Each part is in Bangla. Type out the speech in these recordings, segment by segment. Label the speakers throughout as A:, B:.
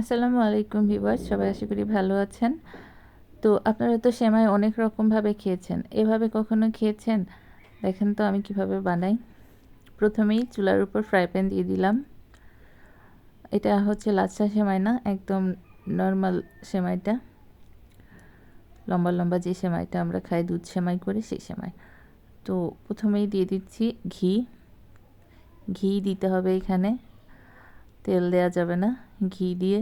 A: আসসালামু আলাইকুম ভিউয়ার্স, সবাই আশা করি ভালো আছেন। তো আপনারা তো সেমাই অনেক রকমভাবে খেয়েছেন। এভাবে কখনো খেয়েছেন? দেখেন তো আমি কীভাবে বানাই। প্রথমেই চুলার উপর ফ্রাই প্যান দিয়ে দিলাম। এটা হচ্ছে লাচ্ছা সেমাই না, একদম নর্মাল সেমাইটা। লম্বা লম্বা যে সেমাইটা আমরা খাই, দুধ সেমাই করে সেই সেমাই। তো প্রথমেই দিয়ে দিচ্ছি ঘি। ঘি দিতে হবে এখানে। তেল দেওয়া যাবে না, ঘি দিয়ে।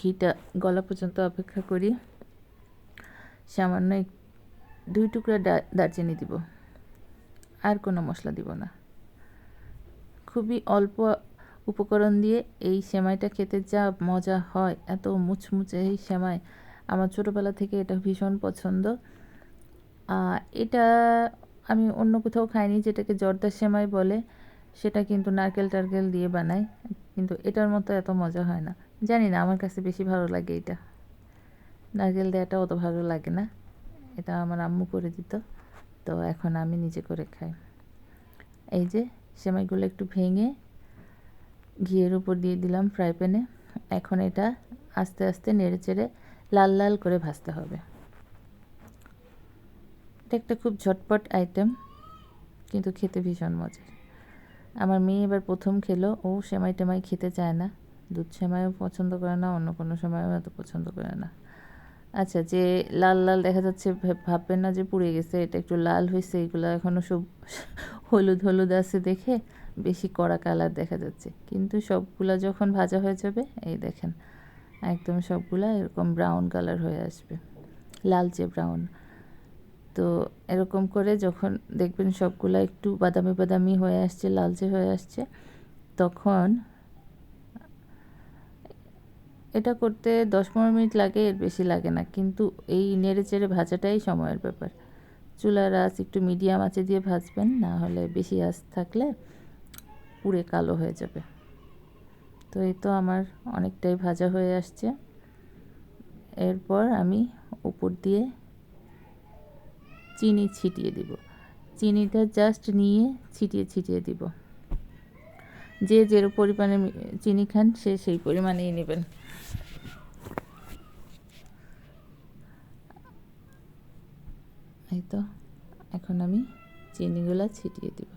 A: ঘিটা গলা পর্যন্ত অপেক্ষা করি। সামান্য দুই টুকরা দারচিনি দিব। আর কোনো মশলা দিব না। খুবই অল্প উপকরণ দিয়ে এই সেমাইটা খেতে যা মজা হয়, এত মুচমুচে এই সেমাই। আমার ছোটোবেলা থেকে এটা ভীষণ পছন্দ। এটা আমি অন্য কোথাও খাইনি, যেটাকে জর্দার সেমাই বলে, সেটা কিন্তু নারকেল টারকেল দিয়ে বানাই। কিন্তু এটার মতো এত মজা হয় না। জানি না, আমার কাছে বেশি ভালো লাগে এটা। নারকেল দেওয়াটা অত ভালো লাগে না। এটা আমার আম্মু করে দিত, তো এখন আমি নিজে করে খাই। এই যে সেমাইগুলো একটু ভেঙে ঘিয়ের উপর দিয়ে দিলাম ফ্রাই প্যানে। এখন এটা আস্তে আস্তে নেড়ে চেড়ে লাল লাল করে ভাজতে হবে। এটা একটা খুব ঝটপট আইটেম কিন্তু খেতে ভীষণ মজার। আমার মেয়ে এবার প্রথম খেলো, ও সেমাই টেমাই খেতে চায় না। দুধ সেমাইও পছন্দ করে না, অন্য কোনো সময়ও এত পছন্দ করে না। আচ্ছা যে লাল লাল দেখা যাচ্ছে ভাববেন না যে পুড়ে গেছে, এটা একটু লাল হয়েছে এগুলো এখনও সব হলুদ হলুদ আছে দেখে বেশি কড়া কালার দেখা যাচ্ছে। কিন্তু সবগুলা যখন ভাজা হয়ে যাবে, এই দেখেন, একদম সবগুলা এরকম ব্রাউন কালার হয়ে আসবে, লালচে ব্রাউন তো এরকম করে যখন দেখবেন সবগুলো একটু বাদামি বাদামি হয়ে আসছে, লালচে হয়ে আসছে, তখন এটা করতে দশ পনেরো মিনিট লাগে, এর বেশি লাগে না। কিন্তু এই নেড়ে চেড়ে ভাজাটাই সময়ের ব্যাপার। চুলার আঁচ একটু মিডিয়াম আঁচে দিয়ে ভাজবেন, না হলে বেশি আঁচ থাকলে পুড়ে কালো হয়ে যাবে। তো এই তো আমার অনেকটাই ভাজা হয়ে আসছে। এরপর আমি উপর দিয়ে চিনি ছিটিয়ে দিব। চিনিটা জাস্ট নিয়ে ছিটিয়ে ছিটিয়ে দিব। যে যে পরিমাণে চিনি খান, সে সেই পরিমাণেই নেবেন। এই তো এখন আমি চিনিগুলা ছিটিয়ে দিব।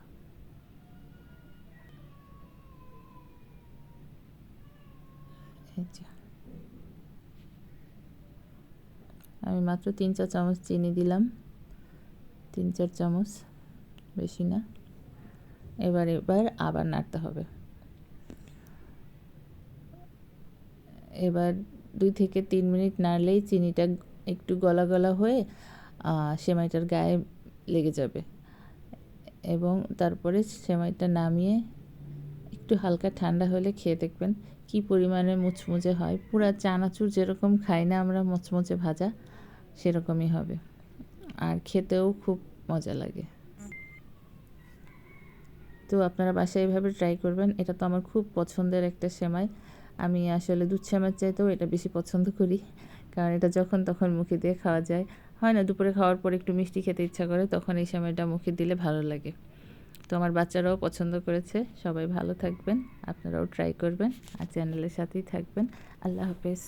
A: আমি মাত্র তিন চা চামচ চিনি দিলাম। তিন চার চামচ বেশি না। এবার এবার আবার নাড়তে হবে। এবার দুই থেকে তিন মিনিট নাড়লেই চিনিটা একটু গলা গলা হয়ে সেমাইটার গায়ে লেগে যাবে। এবং তারপরে সেমাইটা নামিয়ে একটু হালকা ঠান্ডা হলে খেয়ে দেখবেন কি পরিমাণে মুচমুচে হয়। পুরা চানাচুর যেরকম খাই না আমরা, মুচমুচে ভাজা সেরকমই হবে। আর খেতেও খুব মজা লাগে। তো আপনারা বাসায় এভাবে ট্রাই করবেন, এটা তো আমার খুব পছন্দের একটা সেমাই। আমি আসলে দুধ সেমাই চাইতেও এটা বেশি পছন্দ করি, কারণ এটা যখন তখন মুখে দিয়ে খাওয়া যায়। হয় না, দুপুরে খাওয়ার পর একটু মিষ্টি খেতে ইচ্ছা করে, তখন এই সময়টা মুখে দিলে ভালো লাগে। তো আমার বাচ্চারাও পছন্দ করেছে, সবাই ভালো থাকবেন, আপনারাও ট্রাই করবেন, আর চ্যানেলের সাথেই থাকবেন। আল্লাহ হাফেজ।